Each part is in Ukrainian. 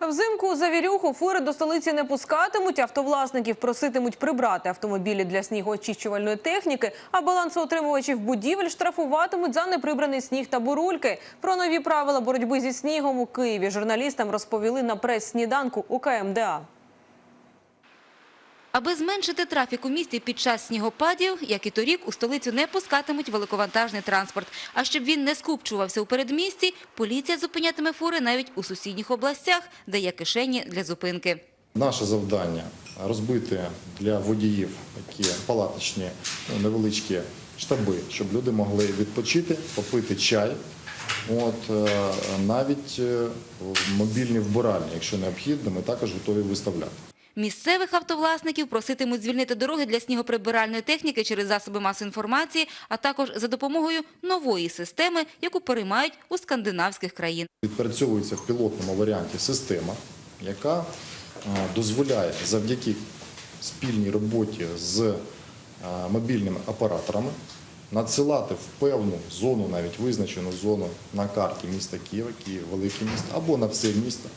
Взимку завірюху фури до столиці не пускатимуть. Автовласників проситимуть прибрати автомобілі для снігоочищувальної техніки, а балансоутримувачів будівель штрафуватимуть за неприбраний сніг та бурульки. Про нові правила боротьби зі снігом у Києві журналістам розповіли на прес-сніданку у КМДА. Аби зменшити трафік у місті під час снігопадів, як і торік, у столицю не пускатимуть великовантажний транспорт. А щоб він не скупчувався у передмісті, поліція зупинятиме фури навіть у сусідніх областях, де є кишені для зупинки. Наше завдання розбити для водіїв такі палаточні ну, невеличкі штаби, щоб люди могли відпочити, попити чай. От, е, навіть е, мобільні вбиральні, якщо необхідно, ми також готові виставляти. Місцевих автовласників проситимуть звільнити дороги для снігоприбиральної техніки через засоби масової інформації, а також за допомогою нової системи, яку переймають у скандинавських країн. Відпрацьовується в пілотному варіанті система, яка е, дозволяє завдяки спільній роботі з е, мобільними операторами надсилати в певну зону, навіть визначену зону на карті міста Києва, Київ, велике місто, або на все місто,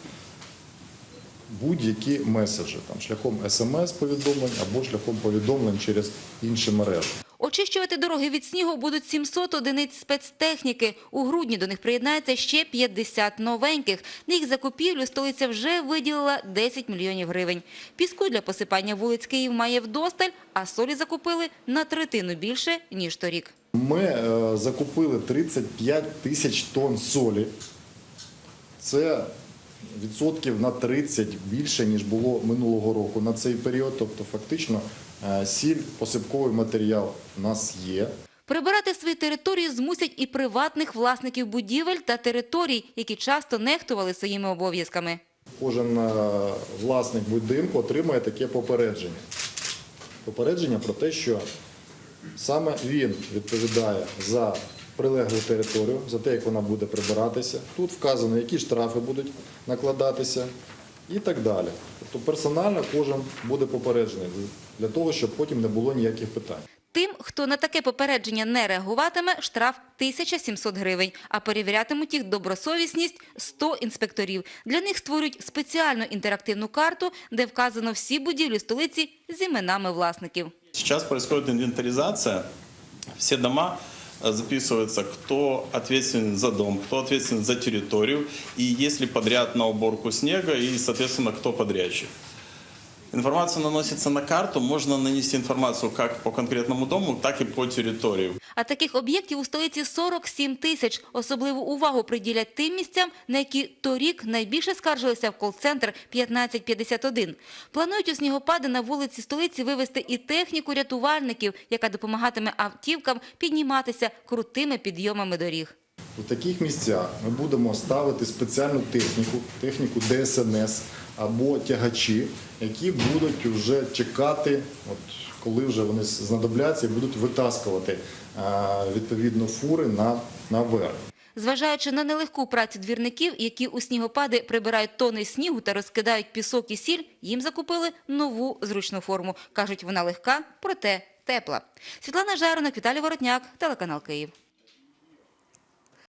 будь-які меседжі там, шляхом смс-повідомлень або шляхом повідомлень через інші мережі. Очищувати дороги від снігу будуть 700 одиниць спецтехніки. У грудні до них приєднається ще 50 новеньких. На їх закупівлю столиця вже виділила 10 мільйонів гривень. Піску для посипання вулиць Київ має вдосталь, а солі закупили на третину більше, ніж торік. Ми е, закупили 35 тисяч тонн солі. Це відсотків на 30 більше, ніж було минулого року на цей період. Тобто, фактично, е, сіль, посипковий матеріал у нас є. Прибирати свої території змусять і приватних власників будівель та територій, які часто нехтували своїми обов'язками. Кожен е, власник будинку отримує таке попередження. Попередження про те, що саме він відповідає за прилеглу територію, за те, як вона буде прибиратися. Тут вказано, які штрафи будуть накладатися і так далі. Тобто персонально кожен буде попереджений для того, щоб потім не було ніяких питань. Тим, хто на таке попередження не реагуватиме, штраф 1700 гривень, а перевірятимуть їх добросовісність 100 інспекторів. Для них створюють спеціальну інтерактивну карту, де вказано всі будівлі столиці з іменами власників. Сейчас происходит инвентаризация. Все дома э, записываются, кто ответственен за дом, кто ответственен за территорию, и есть ли подряд на уборку снега, и, соответственно, кто подрядчик. Информация наносится на карту, можно нанести информацию как по конкретному дому, так и по территории. А таких об'єктів у столиці 47 тисяч. Особливу увагу приділять тим місцям, на які торік найбільше скаржилися в кол-центр 1551. Планують у снігопади на вулиці столиці вивезти і техніку рятувальників, яка допомагатиме автівкам підніматися крутими підйомами доріг. У таких місцях ми будемо ставити спеціальну техніку, техніку ДСНС або тягачі, які будуть вже чекати, от коли вже вони знадобляться, і будуть витаскувати відповідно фури на, наверх. Зважаючи на нелегку працю двірників, які у снігопади прибирають тони снігу та розкидають пісок і сіль, їм закупили нову зручну форму. Кажуть, вона легка, проте тепла. Світлана Жаронок, Віталій Воротняк, телеканал Київ.